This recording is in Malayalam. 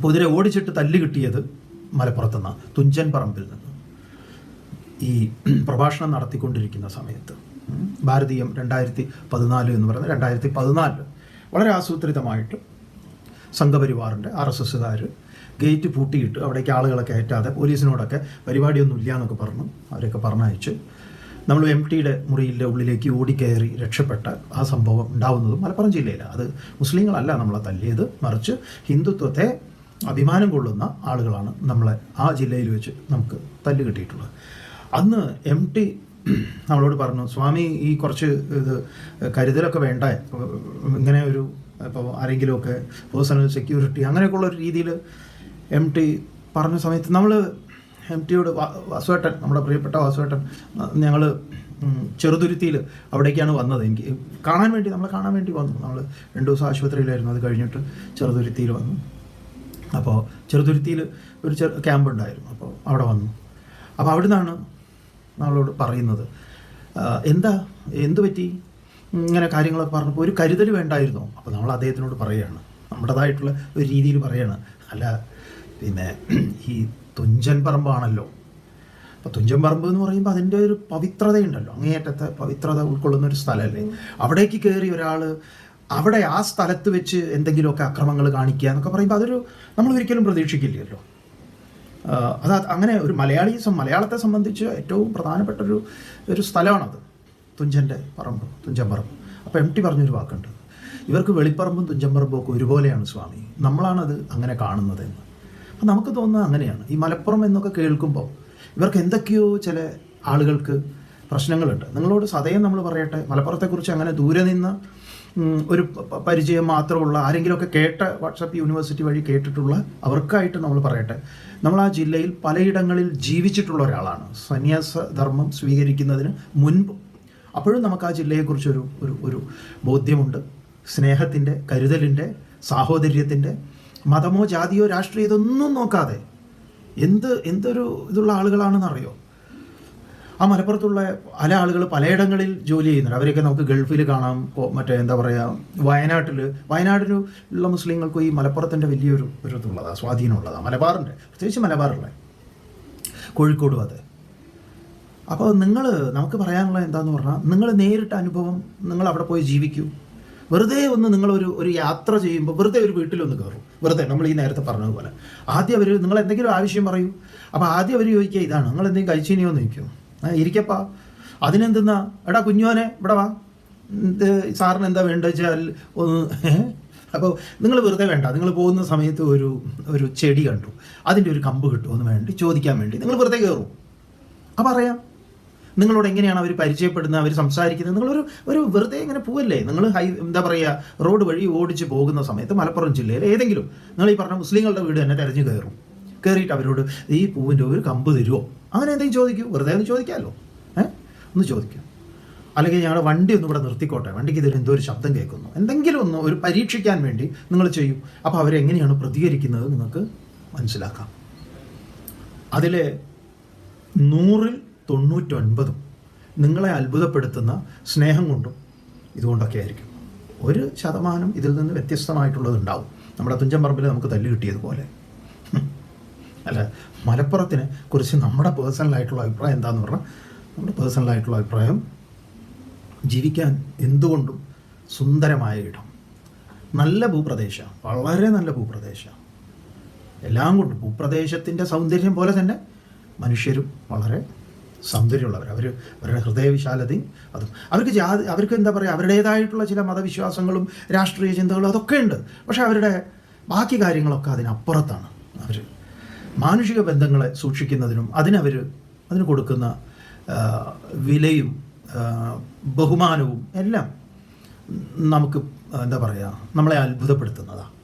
കുതിര ഓടിച്ചിട്ട് തല്ല് കിട്ടിയത് മലപ്പുറത്തുനിന്ന് തുഞ്ചൻ പറമ്പിൽ നിന്ന്. ഈ പ്രഭാഷണം നടത്തിക്കൊണ്ടിരിക്കുന്ന സമയത്ത് ഭാരതീയം രണ്ടായിരത്തി പതിനാല് എന്ന് പറയുന്നത് രണ്ടായിരത്തി പതിനാല് വളരെ ആസൂത്രിതമായിട്ട് സംഘപരിവാറിന്റെ ആർ എസ് എസ്സുകാർ ഗേറ്റ് പൂട്ടിയിട്ട് അവിടേക്ക് ആളുകളെ കയറ്റാതെ പോലീസിനോടൊക്കെ പരിപാടിയൊന്നും ഇല്ല എന്നൊക്കെ പറഞ്ഞു അവരൊക്കെ പറഞ്ഞയച്ച് നമ്മൾ എം ടിയുടെ മുറിയിലെ ഉള്ളിലേക്ക് ഓടിക്കയറി രക്ഷപ്പെട്ട ആ സംഭവം ഉണ്ടാവുന്നതും മലപ്പുറം ജില്ലയിലാണ്. അത് മുസ്ലിങ്ങളല്ല നമ്മളെ തല്ലിയത് മറിച്ച് ഹിന്ദുത്വത്തെ അഭിമാനം കൊള്ളുന്ന ആളുകളാണ് നമ്മളെ ആ ജില്ലയിൽ വെച്ച് നമുക്ക് തല്ല് കിട്ടിയിട്ടുള്ളത്. അന്ന് എം ടി നമ്മളോട് പറഞ്ഞു സ്വാമി ഈ കുറച്ച് ഇത് കരുതലൊക്കെ വേണ്ട. ഇങ്ങനെ ഒരു ഇപ്പോൾ ആരെങ്കിലുമൊക്കെ പേഴ്സണൽ സെക്യൂരിറ്റി അങ്ങനെയൊക്കെയുള്ള ഒരു രീതിയിൽ എം ടി പറഞ്ഞ സമയത്ത് നമ്മൾ എം ടിയോട് വാസുവേട്ടൻ നമ്മുടെ പ്രിയപ്പെട്ട വാസുവേട്ടൻ ഞങ്ങൾ ചെറുതുരുത്തിയിൽ അവിടേക്കാണ് വന്നത്. എനിക്ക് കാണാൻ വേണ്ടി നമ്മളെ കാണാൻ വേണ്ടി വന്നു. നമ്മൾ രണ്ട് ദിവസം ആശുപത്രിയിലായിരുന്നു. അത് കഴിഞ്ഞിട്ട് ചെറുതുരുത്തിയിൽ വന്നു. അപ്പോൾ ചെറുതുരുത്തിയിൽ ഒരു ചെറു ക്യാമ്പ് ഉണ്ടായിരുന്നു. അപ്പോൾ അവിടെ വന്നു. അപ്പോൾ അവിടെ നിന്നാണ് നമ്മളോട് പറയുന്നത് എന്താ? എന്ത് പറ്റി? ഇങ്ങനെ കാര്യങ്ങളൊക്കെ പറഞ്ഞപ്പോൾ ഒരു കരുതൽ വേണ്ടായിരുന്നു. അപ്പോൾ നമ്മൾ അദ്ദേഹത്തിനോട് പറയുകയാണ്. നമ്മുടേതായിട്ടുള്ള ഒരു രീതിയിൽ പറയുകയാണ്. അല്ല പിന്നെ ഈ തുഞ്ചൻ പറമ്പാണല്ലോ. അപ്പോൾ തുഞ്ചൻ പറമ്പ് എന്ന് പറയുമ്പോൾ അതിന്റെ ഒരു പവിത്രതയുണ്ടല്ലോ. അങ്ങേയറ്റത്തെ പവിത്രത ഉൾക്കൊള്ളുന്ന ഒരു സ്ഥലമല്ലേ? അവിടേക്ക് കയറി ഒരാൾ അവിടെ ആ സ്ഥലത്ത് വെച്ച് എന്തെങ്കിലുമൊക്കെ അക്രമങ്ങൾ കാണിക്കുക എന്നൊക്കെ പറയുമ്പോൾ അതൊരു നമ്മൾ ഒരിക്കലും പ്രതീക്ഷിക്കില്ലല്ലോ. അത് അങ്ങനെ ഒരു മലയാളി മലയാളത്തെ സംബന്ധിച്ച് ഏറ്റവും പ്രധാനപ്പെട്ട ഒരു ഒരു സ്ഥലമാണത്. തുഞ്ചന്റെ പറമ്പ് തുഞ്ചൻ പറമ്പ്. അപ്പോൾ എം ടി പറഞ്ഞൊരു വാക്കുണ്ട്. ഇവർക്ക് വെളിപ്പറമ്പും തുഞ്ചൻ പറമ്പും ഒക്കെ ഒരുപോലെയാണ് സ്വാമി. നമ്മളാണത് അങ്ങനെ കാണുന്നതെന്ന്. അപ്പം നമുക്ക് തോന്നുന്നത് അങ്ങനെയാണ്. ഈ മലപ്പുറം എന്നൊക്കെ കേൾക്കുമ്പോൾ ഇവർക്ക് എന്തൊക്കെയോ ചില ആളുകൾക്ക് പ്രശ്നങ്ങളുണ്ട്. നിങ്ങളോട് സദയം നമ്മൾ പറയട്ടെ. മലപ്പുറത്തെക്കുറിച്ച് അങ്ങനെ ദൂരെ നിന്ന് ഒരു പരിചയം മാത്രമുള്ള ആരെങ്കിലുമൊക്കെ കേട്ട വാട്സപ്പ് യൂണിവേഴ്സിറ്റി വഴി കേട്ടിട്ടുള്ള അവർക്കായിട്ട് നമ്മൾ പറയട്ടെ. നമ്മൾ ആ ജില്ലയിൽ പലയിടങ്ങളിൽ ജീവിച്ചിട്ടുള്ള ഒരാളാണ്. സന്യാസ ധർമ്മം സ്വീകരിക്കുന്നതിന് മുൻപ് അപ്പോഴും നമുക്ക് ആ ജില്ലയെക്കുറിച്ചൊരു ഒരു ഒരു ബോധ്യമുണ്ട്. സ്നേഹത്തിന്റെ കരുതലിന്റെ സാഹോദര്യത്തിന്റെ മതമോ ജാതിയോ രാഷ്ട്രീയതൊന്നും നോക്കാതെ എന്ത് എന്തൊരു ഇതുള്ള ആളുകളാണെന്നറിയോ? ആ മലപ്പുറത്തുള്ള പല ആളുകൾ പലയിടങ്ങളിൽ ജോലി ചെയ്യുന്നുണ്ട്. അവരെയൊക്കെ നമുക്ക് ഗൾഫിൽ കാണാം മറ്റേ എന്താ പറയുക വയനാട്ടിൽ ഉള്ള മുസ്ലിങ്ങൾക്ക് ഈ മലപ്പുറത്തിന്റെ വലിയൊരു ഒരു ഇതുള്ളതാണ് സ്വാധീനമുള്ളതാണ് മലബാറിന്റെ പ്രത്യേകിച്ച് മലബാറുള്ള കോഴിക്കോടും അതെ. അപ്പോൾ നിങ്ങൾ നമുക്ക് പറയാനുള്ള എന്താന്ന് പറഞ്ഞാൽ നിങ്ങൾ നേരിട്ട അനുഭവം നിങ്ങൾ അവിടെ പോയി ജീവിക്കൂ. വെറുതെ ഒന്ന് നിങ്ങളൊരു ഒരു യാത്ര ചെയ്യുമ്പോൾ വെറുതെ ഒരു വീട്ടിലൊന്ന് കയറും. വെറുതെ നമ്മൾ ഈ നേരത്തെ പറഞ്ഞതുപോലെ. ആദ്യം അവർ നിങ്ങൾ എന്തെങ്കിലും ആവശ്യം പറയൂ. അപ്പോൾ ആദ്യം അവർ ചോദിക്കുക ഇതാണ് നിങ്ങൾ എന്തെങ്കിലും കഴിച്ചിനിയോ എന്ന് ചോദിക്കും. ഇരിക്കപ്പാ. അതിനെന്തെന്നാ? എടാ കുഞ്ഞോനെ ഇവിടെ വാ. സാറിന് എന്താ വേണ്ടത് വെച്ചാൽ ഒന്ന് അപ്പോൾ നിങ്ങൾ വെറുതെ വേണ്ട. നിങ്ങൾ പോകുന്ന സമയത്ത് ഒരു ഒരു ചെടി കണ്ടു. അതിന്റെ ഒരു കമ്പ് കിട്ടുമെന്ന് വേണ്ടി ചോദിക്കാൻ വേണ്ടി. നിങ്ങൾ വെറുതെ കയറും. അപ്പം അറിയാം നിങ്ങളോട് എങ്ങനെയാണ് അവർ പരിചയപ്പെടുന്നത്? അവർ സംസാരിക്കുന്നത്? നിങ്ങളൊരു ഒരു വെറുതെ ഇങ്ങനെ പോവല്ലേ? നിങ്ങൾ ഹൈ എന്താ പറയുക റോഡ് വഴി ഓടിച്ച് പോകുന്ന സമയത്ത് മലപ്പുറം ജില്ലയിൽ ഏതെങ്കിലും നിങ്ങൾ ഈ പറഞ്ഞ മുസ്ലിങ്ങളുടെ വീട് തന്നെ തിരഞ്ഞു കയറും. കയറിയിട്ട് അവരോട് ഈ പൂവിന്റെ ഒരു കമ്പ് തരുമോ അങ്ങനെ എന്തെങ്കിലും ചോദിക്കൂ? വെറുതെ ഒന്ന് ചോദിക്കാമല്ലോ. ഏഹ് ഒന്ന് ചോദിക്കാം. അല്ലെങ്കിൽ ഞങ്ങളുടെ വണ്ടി ഒന്ന് ഇവിടെ നിർത്തിക്കോട്ടെ. വണ്ടിക്ക് ഇതിൽ എന്തോ ഒരു ശബ്ദം കേൾക്കുന്നു. എന്തെങ്കിലും ഒന്ന് ഒരു പരീക്ഷിക്കാൻ വേണ്ടി നിങ്ങൾ ചെയ്യും. അപ്പോൾ അവരെങ്ങനെയാണ് പ്രതികരിക്കുന്നത് നിങ്ങൾക്ക് മനസ്സിലാക്കാം. അതിലെ നൂറിൽ തൊണ്ണൂറ്റൊൻപതും നിങ്ങളെ അത്ഭുതപ്പെടുത്തുന്ന സ്നേഹം കൊണ്ടും ഇതുകൊണ്ടൊക്കെ ആയിരിക്കും. ഒരു ശതമാനം ഇതിൽ നിന്ന് വ്യത്യസ്തമായിട്ടുള്ളത് ഉണ്ടാവും നമ്മുടെ തുഞ്ചൻ പറമ്പിൽ നമുക്ക് തല്ല് കിട്ടിയതുപോലെ. അല്ല മലപ്പുറത്തിനെ കുറിച്ച് നമ്മുടെ പേഴ്സണലായിട്ടുള്ള അഭിപ്രായം എന്താന്ന് പറഞ്ഞാൽ നമ്മുടെ പേഴ്സണലായിട്ടുള്ള അഭിപ്രായം ജീവിക്കാൻ എന്തുകൊണ്ടും സുന്ദരമായ ഇടം. നല്ല ഭൂപ്രദേശം വളരെ നല്ല ഭൂപ്രദേശം. എല്ലാം കൊണ്ടും ഭൂപ്രദേശത്തിന്റെ സൗന്ദര്യം പോലെ തന്നെ മനുഷ്യരും വളരെ സൗന്ദര്യമുള്ളവർ അവർ അവരുടെ ഹൃദയവിശാലതയും അതും. അവർക്ക് ജാതി അവർക്ക് എന്താ പറയുക അവരുടേതായിട്ടുള്ള ചില മതവിശ്വാസങ്ങളും രാഷ്ട്രീയ ചിന്തകളും അതൊക്കെ ഉണ്ട്. പക്ഷേ അവരുടെ ബാക്കി കാര്യങ്ങളൊക്കെ അതിനപ്പുറത്താണ്. അവർ മാനുഷിക ബന്ധങ്ങളെ സൂക്ഷിക്കുന്നതിനും അതിനവർ അതിന് കൊടുക്കുന്ന വിലയും ബഹുമാനവും എല്ലാം നമുക്ക് എന്താ പറയുക നമ്മളെ അത്ഭുതപ്പെടുത്തുന്നതാണ്